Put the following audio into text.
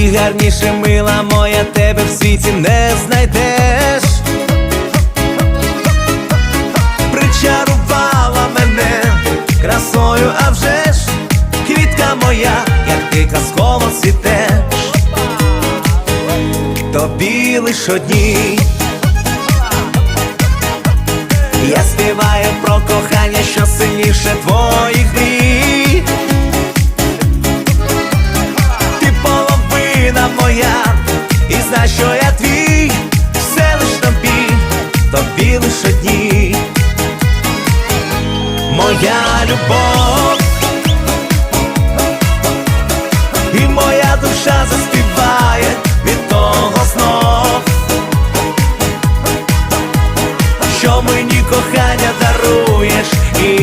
І гарніше мила моя тебе в світі не знайдеш. Причарувала мене красою, а вже ж квітка моя, як ти казково цвітеш. Тобі лиш одній Я співаю моя, і знай, що я твій, все лиш тобі, тобі лиш одній моя любов, і моя душа заспіває від того снов, що мені кохання даруєш. І